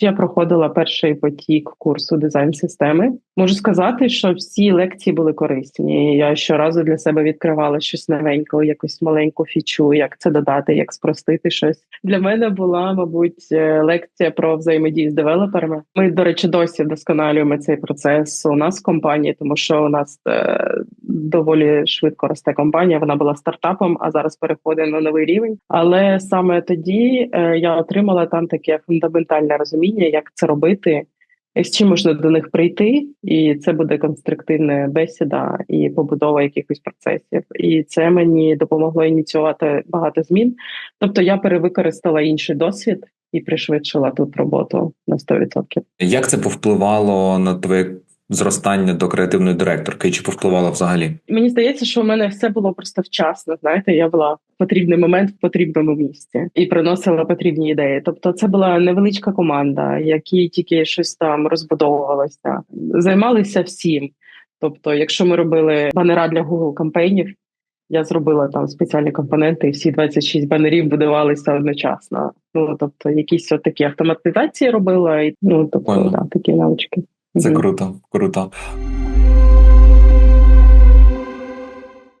Я проходила перший потік курсу дизайн системи. Можу сказати, що всі лекції були корисні. Я щоразу для себе відкривала щось новеньке, якусь маленьку фічу, як це додати, як спростити щось. Для мене була, мабуть, е, лекція про взаємодію з девелоперами. Ми, до речі, досі вдосконалюємо цей процес у нас в компанії, тому що у нас е, доволі швидко росте компанія. Вона була стартапом, а зараз переходить на новий рівень. Але саме тоді е, я отримала там таке фундаментальне розуміння, як це робити. З чим можна до них прийти, і це буде конструктивна бесіда і побудова якихось процесів. І це мені допомогло ініціювати багато змін. Тобто я перевикористала інший досвід і пришвидшила тут роботу на 100%. Як це повпливало на твоє зростання до креативної директорки? Чи повпливало взагалі? Мені здається, що у мене все було просто вчасно. Знаєте, я була в потрібний момент в потрібному місці і приносила потрібні ідеї. Тобто, це була невеличка команда, які тільки щось там розбудовувалося, займалися всім. Тобто, якщо ми робили банера для Google кампейнів, я зробила там спеціальні компоненти, і всі 26 банерів будувалися одночасно. Ну тобто, якісь от такі автоматизації робила, і ну тобто, да, такі навички. Це Мгм. круто, круто.